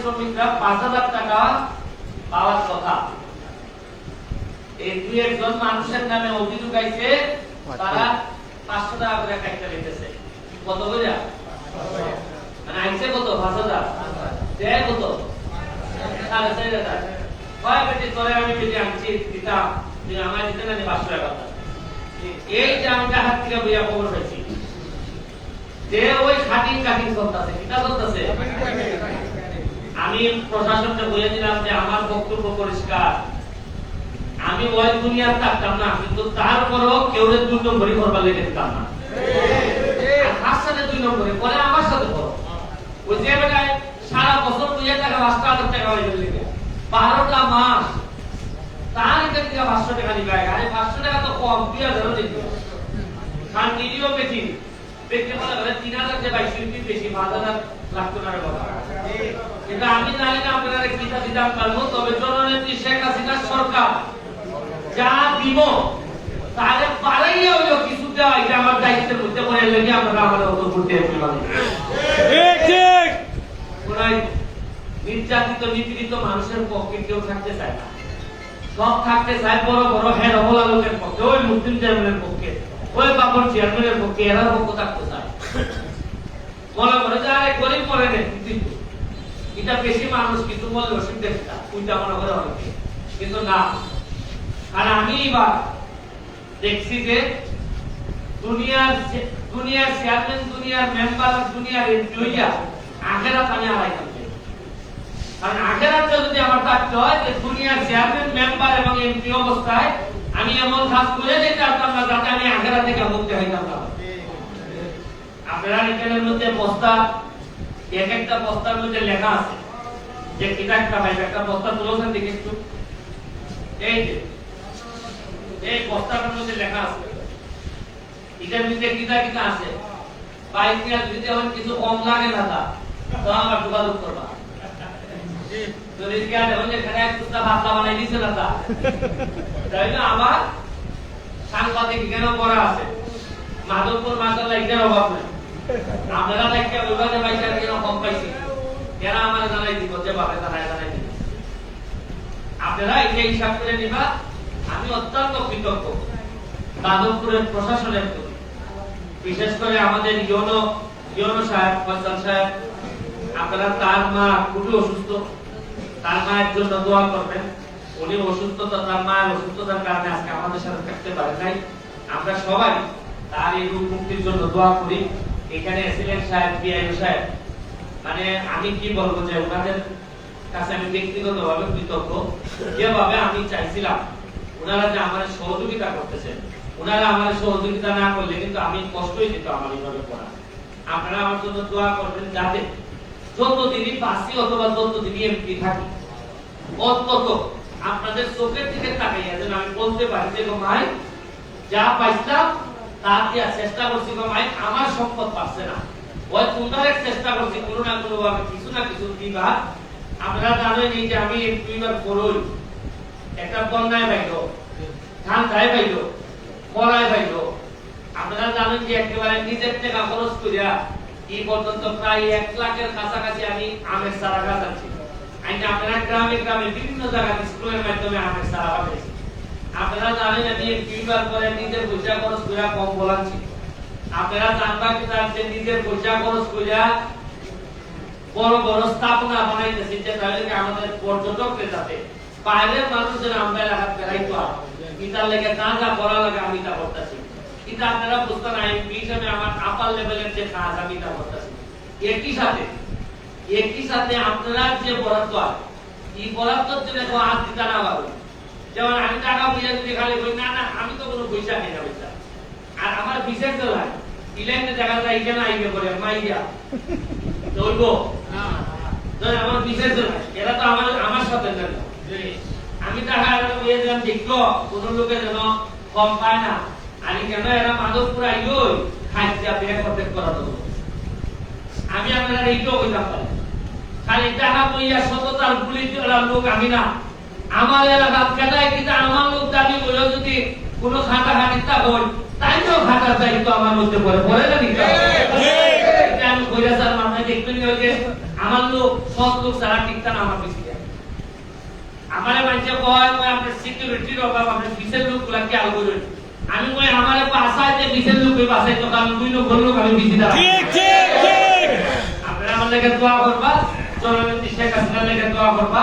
শ্রমিকরা পাঁচ হাজার টাকা পাওয়ার কথা। এই দুই একজন মানুষের নামে অভিযোগ আইছে, তারা পাঁচশো টাকা করে কাটতে লিখতেছে কত করে মানে আইছে কত? পাঁচ হাজার? দেয় কত? সাড়ে চার হাজার। কয় বেটি তোরে আমি বেটি আনছি, দিতাম। আমার দিতে না পাঁচশো টাকা এই যে আমি হাত থেকে বইয়া খবর পাইছি, যে ওই খাটিং কাটিং করতেছে কিটা করতেছে? আমি প্রশাসনকে বলে দিলাম যে আমার বক্তব্য পরিষ্কার। আমি ওই দুনিয়ার থাকতাম না, কিন্তু তারপরও কেউ দুই নম্বরই করবার লেগে দিতাম না। গেলে তিন হাজার বাইশ বেশি, পাঁচ হাজার লাগতো না রে কিন্তু আমি জানি না আপনারা কি তা দিতাম পারব তবে জননেত্রী শেখ হাসিনার সরকার যা দিব তাহলে পারাইয়া হইল কিছু দেওয়া এটা আমার দায়িত্বের মধ্যে পড়ে লেগে আপনারা করতে পারেন ঠিক ঠিক। নির্যাতিত নিপীড়িত মানুষের পক্ষে কেউ থাকতে চায় না। সব থাকতে চায় বড় বড় হেড অবলা লোকের পক্ষে ওই মুসলিম চেয়ারম্যানের পক্ষে ওই বাবর চেয়ারম্যানের পক্ষে এরা পক্ষ থাকতে চায়। মনে করে যে আরে গরিব মরে নেই এটা বেশি মানুষ কিন্তু বললে অসুবিধা সেটা ওইটা মনে করে অনেকে। কিন্তু না। আর আমি এবার দেখছি যে দুনিয়ার দুনিয়ার চেয়ারম্যান দুনিয়ার মেম্বার দুনিয়ার এমপিওইয়া আখেরাত আমি আড়াই থাকবে কারণ আখেরাতে যদি আমার থাকতে হয়, যে দুনিয়ার চেয়ারম্যান মেম্বার এবং এমপি অবস্থায় আমি এমন কাজ করে যেতে পারতাম না, যাতে আমি আখেরা থেকে মুক্তি হইতাম আপনারা এখানের মধ্যে বস্তা এক একটা বস্তার মধ্যে লেখা আছে যে কিটা একটা পাইবে একটা বস্তা তুলেছেন দেখি একটু। এই যে, এই বস্তাটার মধ্যে লেখা আছে এটার মধ্যে কিটা কিটা আছে বাইক যদি আমার কিছু কম লাগে না তা, তো আমার যোগাযোগ করবা। যদি গিয়া দেখুন যে এখানে এক টুকরা ভাতলা বানাই দিছে না তা তাই না আমার সাংবাদিক কেন করা আছে। মাধবপুর মাসাল্লাহ এখানে অভাব নাই। আপনারা বলবেন যে ভাই কেন কম পাইছি। এরা আমার জানাই দিব, যে বাপে জানাই জানাই দিব। আপনারা এটা হিসাব করে নিবা, আমি অত্যন্ত কৃতজ্ঞ। মাধবপুরের প্রশাসনের প্রতি। বিশেষ করে আমাদের ইয়নো ইয়নো সাহেব, ফয়সাল সাহেব, আপনারা তার মা খুবই অসুস্থ। তার মায়ের জন্য দোয়া করবেন। উনি অসুস্থতা তার মায়ের অসুস্থতার কারণে আজকে আমাদের সাথে থাকতে পারেন নাই। আমরা সবাই তার এই রোগ মুক্তির জন্য দোয়া করি। এখানে এসিলেন সাহেব বিআইও সাহেব। মানে আমি কি বলব যে ওনাদের কাছে আমি ব্যক্তিগতভাবে কৃতজ্ঞ। যেভাবে আমি চাইছিলাম, ওনারা যে আমার সহযোগিতা করতেছেন ওনারা আমার সহযোগিতা না করলে কিন্তু আমি কষ্টই দিত আমার এইভাবে করা। আপনারা আমার জন্য দোয়া করবেন যাতে যতদিনই বাসি অথবা যতদিনই এমপি থাকি, অন্তত আপনাদের চোখের দিকে তাকাইয়া যেন আমি বলতে পারি যে ভাই, যা পাইছিলাম চেষ্টা করছি আমার সম্পদ পাচ্ছে না। ওই চেষ্টা করছি, কোনো না কোনো ভাবে কিছু না কিছু দিবা আপনারা জানেন এই যে আমি এমপি বার করই একটা বন্যায় পাইল পাইল পাইল আপনারা জানেন যে একেবারে নিজের টাকা খরচ করিয়া এই পর্যন্ত প্রায় এক লাখের কাছাকাছি আমি আমের চারা গাছ আছি আপনারা গ্রামে গ্রামে বিভিন্ন জায়গায় স্কুলের মাধ্যমে আমের চারা পাঠাইছি আপনারা জানেন আমি দুইবার করে নিজের পয়সা খরচ করিয়া কম বলাচ্ছি আপনারা জানবা কি তার যে নিজের পয়সা খরচ করিয়া বড় বড় স্থাপনা বানাইতেছি যে কি আমাদের পর্যটকরা যাতে বাইরের মানুষদের আমরা এলাকা বেড়াইতো আর ইটার লেগে না যা করা লাগে আমি তা করতেছি। কিন্তু আপনারা বুঝতে না এমপি হিসেবে আমার আপার লেভেলের যে কাজ আমি তা করতেছি। একই সাথে একই সাথে আপনারা যে বরাদ্দ আছে এই বরাদ্দর জন্য তো হাত দিতে না পারব যেমন আমি টাকা পয়সা যদি খালি বই না না আমি তো কোনো পয়সা নেই না পয়সা। আর আমার বিশেষ দলায় ইলেকট্রিক দেখা যায় এখানে আইবে করে মাইয়া চলব ধর আমার বিশেষ দলায় এরা তো আমার আমার সাথে না। আমি টাকা বইয়ে দিলাম দেখল কোন লোকে যেন কম পায় না। আমি কেন এরা মাধবপুর আইলো খাইতে বিয়ে করতে করা দেবো আমি আপনারা এইটাও কইতাম পারি খালি টাকা পইয়া সততার পুলিশ লোক আমি না। আমার এলাকা কেটায় কিন্তু আমার লোক দাবি বলেও যদি কোনো খাটা খাটিতা হয় তাইও খাটার দায়িত্ব আমার মধ্যে পড়ে। পড়ে না আমি বৈরাচার মাথায় দেখবেন যে আমার লোক সৎ লোক যারা আমার পিছিয়ে আমারে মানুষে কয় কয় আপনার সিকিউরিটির অভাব আপনার বিশের লোকগুলা কি আলো করবেন আমি কই আমারে যে বিশের লোক তো কারণ দুই লোক লোক আমি ঠিক ঠিক ঠিক। আপনারা আমার লেগে দোয়া করবা জননেত্রী শেখ হাসিনার লেগে দোয়া করবা।